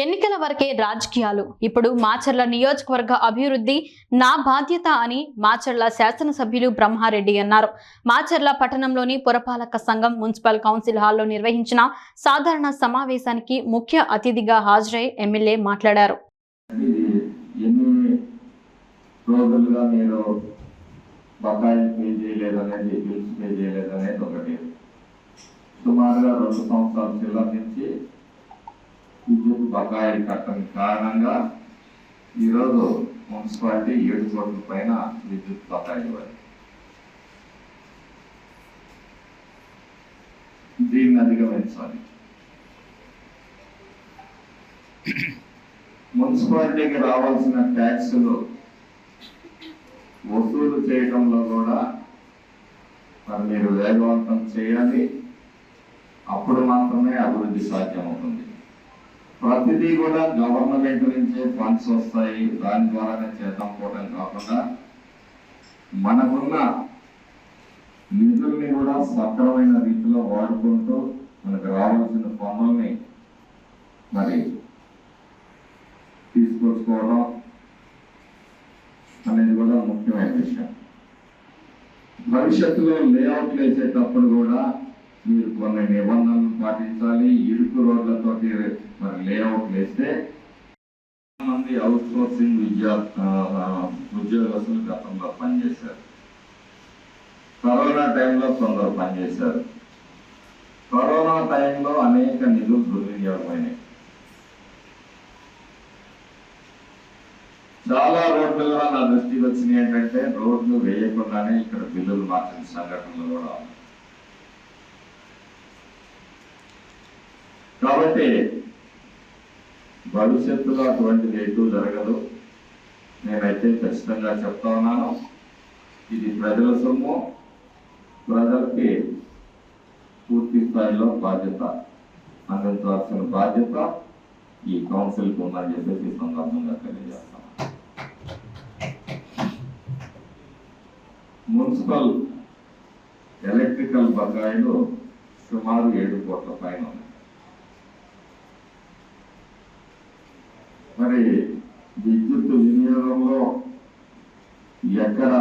ఎన్నికల వరకే రాజకీయాలు. ఇప్పుడు మాచర్ల నియోజకవర్గ అభివృద్ధి నా బాధ్యత అని మాచర్ల శాసనసభ్యులు బ్రహ్మారెడ్డి అన్నారు. మాచర్ల పట్టణంలోని పురపాలక సంఘం మున్సిపల్ కౌన్సిల్ హాల్లో నిర్వహించిన సాధారణ సమావేశానికి ముఖ్య అతిథిగా హాజరై ఎమ్మెల్యే మాట్లాడారు. సుమారుగా రెండు సంవత్సరాల నుంచి బకాయిలు కట్టడం కారణంగా ఈరోజు మున్సిపాలిటీ ఏడు కోట్ల పైన విద్యుత్ బకాయిలు ఇవ్వాలి దీన్ని అధిగమించాలి. మున్సిపాలిటీకి రావాల్సిన ట్యాక్సులు వసూలు చేయడంలో కూడా మరి మీరు వేగవంతం చేయాలి. అప్పుడు మాత్రమే అభివృద్ధి సాధ్యమవుతుంది. ప్రతిదీ కూడా గవర్నమెంట్ నుంచి ఫండ్స్ వస్తాయి. దాని ద్వారానే చేద్దాం పోవడం కాకుండా మనకున్న నిధుల్ని కూడా సక్రమైన రీతిలో వాడుకుంటూ మనకు రావాల్సిన పనుల్ని మరి తీసుకొచ్చుకోవడం అనేది కూడా ముఖ్యమైన విషయం. భవిష్యత్తులో లేఅవుట్లు వేసేటప్పుడు కూడా మీరు కొన్ని నిబంధనలు పాటించాలి. ఇరుకు రోడ్ల చేస్తే మంది అవుట్ సోర్సింగ్ విద్యా ఉద్యోగస్తులు గతంలో పనిచేశారు కరోనా టైంలో కొందరు పనిచేశారు కరోనా టైంలో అనేక నిధులు దుర్వినియోగమైనవి చాలా రోడ్లు కూడా నా దృష్టికి వచ్చినాయి ఏంటంటే రోడ్లు వేయకుండానే ఇక్కడ బిల్లులు మార్చిన సంఘటనలు కూడా ఉన్నాయి. కాబట్టి భవిష్యత్తులో అటువంటిది ఎటు జరగదు. నేనైతే ఖచ్చితంగా చెప్తా ఉన్నాను. ఇది ప్రజల సొమ్ము. ప్రజలకి పూర్తి స్థాయిలో బాధ్యత అందించాల్సిన బాధ్యత. ఈ కౌన్సిల్కి ఉందని చెప్పేసి ఈ సందర్భంగా తెలియజేస్తాను. మున్సిపల్ ఎలక్ట్రికల్ బకాయిలు సుమారు ఏడు కోట్ల పైన మరి విద్యుత్ వినియోగంలో ఎక్కడ